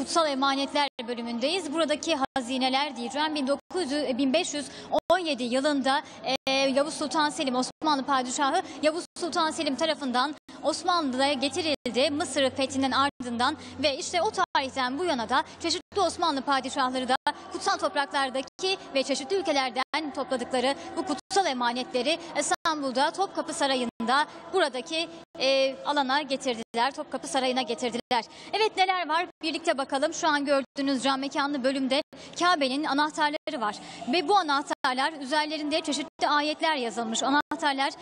Kutsal Emanetler bölümündeyiz. Buradaki hazineler diyeceğim 1900, e, 1517 yılında e, Yavuz Sultan Selim Osmanlı Padişahı Yavuz Sultan Selim tarafından Osmanlı'ya getirildi Mısır fethinden ardından ve işte o tarihten bu yana da çeşitli Osmanlı padişahları da kutsal topraklardaki ve çeşitli ülkelerden topladıkları bu kutsal emanetleri İstanbul'da Topkapı Sarayı'nda buradaki e, alana getirdiler. Topkapı Sarayı'na getirdiler. Evet neler var birlikte bakalım. Şu an gördüğünüz cam mekanlı bölümde Kabe'nin anahtarları var. Ve bu anahtarlar üzerlerinde çeşitli ayetler yazılmış. Anahtarlar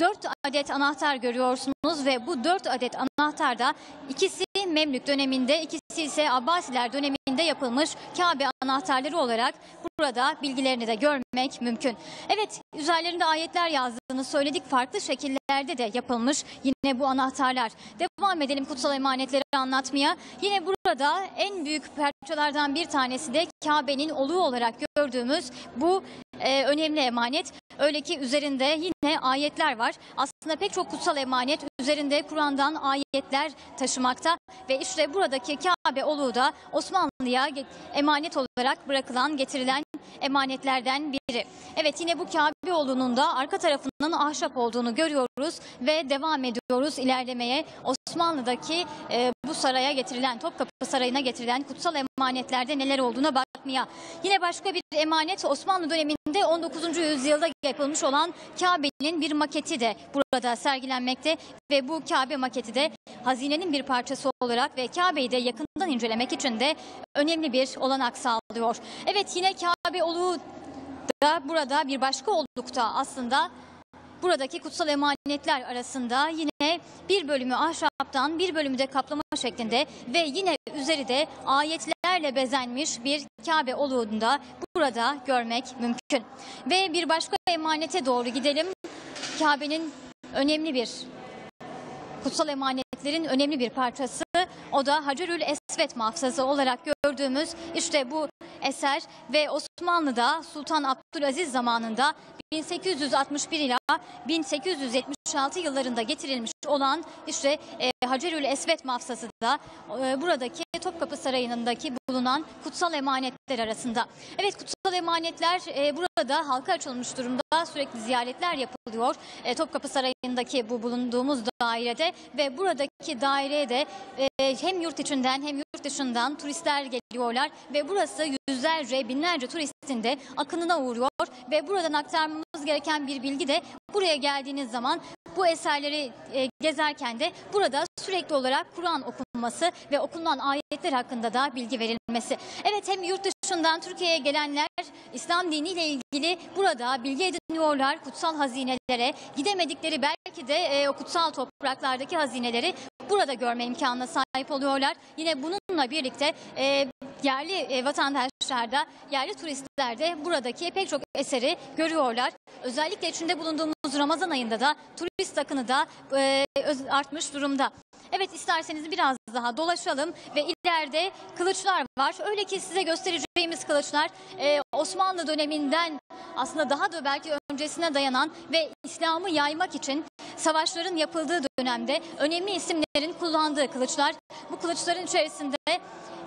4 adet anahtar görüyorsunuz ve bu 4 adet anahtarda ikisi Memlük döneminde, ikisi ise Abbasiler döneminde yapılmış Kabe anahtarları olarak burada bilgilerini de görmek mümkün. Evet, üzerlerinde ayetler yazdığını söyledik. Farklı şekillerde de yapılmış yine bu anahtarlar. Devam edelim kutsal emanetleri anlatmaya. Yine burada en büyük parçalardan bir tanesi de Kabe'nin oluğu olarak gördüğümüz bu e, önemli emanet. Öyle ki üzerinde yine ayetler var. Aslında pek çok kutsal emanet üzerinde Kur'an'dan ayetler taşımakta ve işte buradaki Kabe oluğu da Osmanlı'ya emanet olarak bırakılan, getirilen emanetlerden biri. Evet yine bu Kabe oluğunun da arka tarafının ahşap olduğunu görüyoruz ve devam ediyoruz ilerlemeye. Osmanlı'daki e, bu saraya getirilen, Topkapı Sarayı'na getirilen kutsal emanetlerde neler olduğuna bakmaya. Yine başka bir emanet Osmanlı döneminde 19. yüzyılda yapılmış olan Kabe'nin bir maketi de burada sergilenmekte ve bu Kabe maketi de hazinenin bir parçası olarak ve Kabe'yi de yakından incelemek için de önemli bir olanak sağlıyor. Evet yine Kabe oluğu da burada bir başka oldukta aslında buradaki kutsal emanetler arasında yine bir bölümü ahşaptan bir bölümü de kaplama şeklinde ve yine üzeri de ayetlerle bezenmiş bir Kabe oluğunda burada görmek mümkün. Ve bir başka emanete doğru gidelim. Kabe'nin önemli bir kutsal emanetlerin önemli bir parçası. O da Hacerül Esvet mahfazı olarak gördüğümüz işte bu eser ve Osmanlı'da Sultan Abdülaziz zamanında 1861 ila 1876 yıllarında getirilmiş olan işte e, Hacerül Esvet mafsası da e, buradaki Topkapı Sarayı'ndaki bulunan kutsal emanetler arasında. Evet kutsal emanetler e, burada halka açılmış durumda sürekli ziyaretler yapılıyor. E, Topkapı Sarayı'ndaki bu bulunduğumuz dairede ve buradaki daireye de e, hem yurt içinden hem yurt dışından turistler geliyorlar ve burası yüzlerce binlerce turistin de akınına uğruyor ve buradan aktarmamız gereken bir bilgi de buraya geldiğiniz zaman bu eserleri e, gezerken de burada sürekli olarak Kur'an okunması ve okunan ayetler hakkında da bilgi verilmesi. Evet hem yurt dışından Türkiye'ye gelenler İslam diniyle ilgili burada bilgi ediniyorlar kutsal hazinelere. Gidemedikleri belki de e, o kutsal topraklardaki hazineleri burada görme imkanına sahip oluyorlar. Yine bununla birlikte e, yerli e, vatandaşlar da yerli turistler de buradaki pek çok eseri görüyorlar. Özellikle içinde bulunduğumuz Ramazan ayında da turist akını da e, artmış durumda. Evet isterseniz biraz daha dolaşalım ve ileride kılıçlar var. Öyle ki size göstereceğimiz kılıçlar e, Osmanlı döneminden aslında daha da belki öncesine dayanan ve İslam'ı yaymak için savaşların yapıldığı dönemde önemli isimlerin kullandığı kılıçlar. Bu kılıçların içerisinde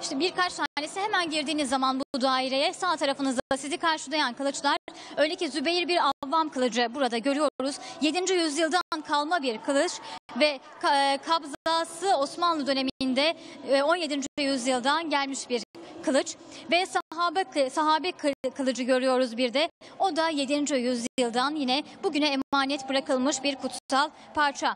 işte birkaç tanesi hemen girdiğiniz zaman bu daireye sağ tarafınızda sizi karşılayan kılıçlar. Öyle ki Zübeyir bir avvam kılıcı burada görüyoruz. 7. yüzyıldan kalma bir kılıç ve e, kabzası Osmanlı döneminde 17. E, yüzyıldan gelmiş bir kılıç ve sahabe sahabe kılıcı görüyoruz bir de. O da 7. yüzyıldan yine bugüne emanet bırakılmış bir kutsal parça.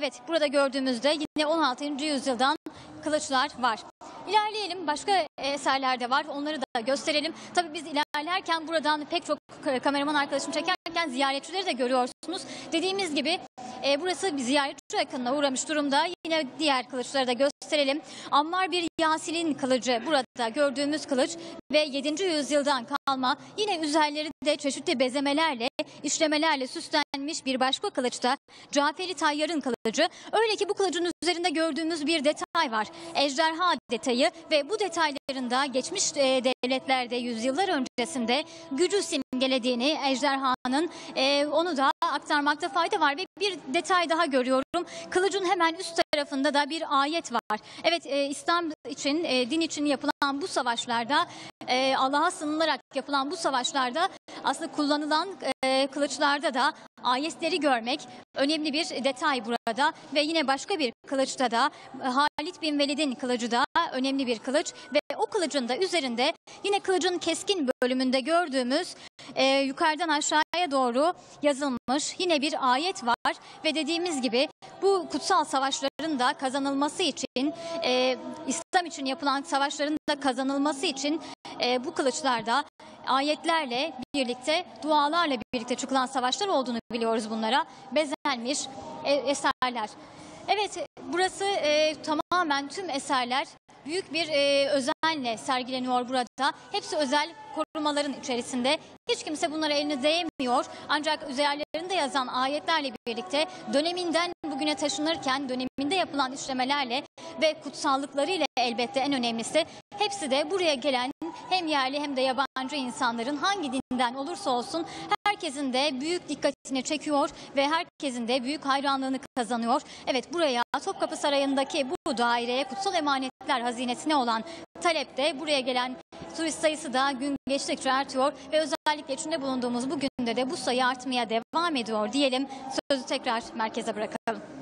Evet burada gördüğümüzde yine 16. yüzyıldan kılıçlar var. İlerleyelim. Başka eserler de var. Onları da gösterelim. Tabii biz ilerlerken buradan pek çok kameraman arkadaşım çekerken ziyaretçileri de görüyorsunuz. Dediğimiz gibi e, burası bir ziyaretçi yakınına uğramış durumda. Yine diğer kılıçları da gösterelim. Ammar bir Yasin'in kılıcı burada gördüğümüz kılıç ve 7. yüzyıldan kalma yine üzerleri de çeşitli bezemelerle işlemelerle süslenmiş bir başka kılıçta Caferi Tayyar'ın kılıcı. Öyle ki bu kılıcın üzerinde gördüğümüz bir detay var. Ejderha detayı ve bu detaylarında geçmiş e, devletlerde yüzyıllar öncesinde gücü simgelediğini ejderhanın e, onu da aktarmakta fayda var ve bir detay daha görüyorum. Kılıcın hemen üst tarafında da bir ayet var. Evet e, İslam için, e, din için yapılan bu savaşlarda, e, Allah'a sığınılarak yapılan bu savaşlarda aslında kullanılan e, kılıçlarda da ayetleri görmek önemli bir detay burada ve yine başka bir kılıçta da e, Halid bin Velid'in kılıcı da önemli bir kılıç ve kılıcın da üzerinde yine kılıcın keskin bölümünde gördüğümüz e, yukarıdan aşağıya doğru yazılmış yine bir ayet var ve dediğimiz gibi bu kutsal savaşların da kazanılması için e, İslam için yapılan savaşların da kazanılması için e, bu kılıçlarda ayetlerle birlikte dualarla birlikte çıkılan savaşlar olduğunu biliyoruz bunlara bezenmiş e, eserler. Evet burası e, tamamen tüm eserler büyük bir e, özenle sergileniyor burada. Hepsi özel korumaların içerisinde. Hiç kimse bunlara elini değmiyor. Ancak üzerlerinde yazan ayetlerle birlikte döneminden bugüne taşınırken döneminde yapılan işlemelerle ve kutsallıklarıyla elbette en önemlisi hepsi de buraya gelen hem yerli hem de yabancı insanların hangi dinden olursa olsun herkesin de büyük dikkatini çekiyor ve herkesin de büyük hayranlığını kazanıyor. Evet buraya Topkapı Sarayı'ndaki bu daireye kutsal emanetler hazinesine olan talepte buraya gelen turist sayısı da gün geçtikçe artıyor ve özellikle içinde bulunduğumuz bugün de de bu sayı artmaya devam ediyor diyelim. Sözü tekrar merkeze bırakalım.